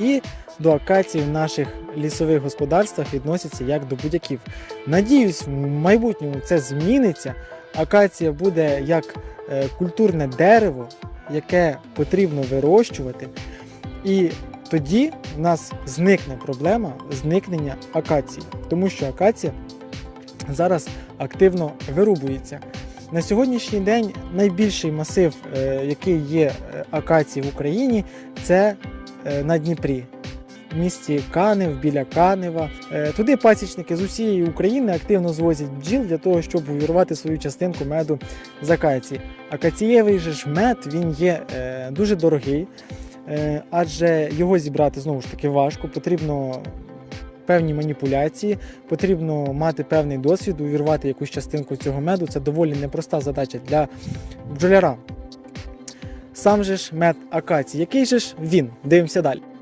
і до акації в наших лісових господарствах відносяться як до будь-яків. Надіюсь, в майбутньому це зміниться. Акація буде як е, культурне дерево, яке потрібно вирощувати. І тоді в нас зникне проблема зникнення акації, тому що акація зараз активно вирубується. На сьогоднішній день найбільший масив, е, який є е, акації в Україні, це на Дніпрі. В місті Канев, біля Канева. Е, Туди пасічники з усієї України активно звозять бджіл для того, щоб увірвати свою частинку меду з акації. Акацієвий же ж мед він є е, дуже дорогий, е, адже його зібрати знову ж таки важко. Потрібно певні маніпуляції, потрібно мати певний досвід, увірвати якусь частинку цього меду. Це доволі непроста задача для бджоляра. Сам же ж мед акації. Який же ж він? Дивимося далі.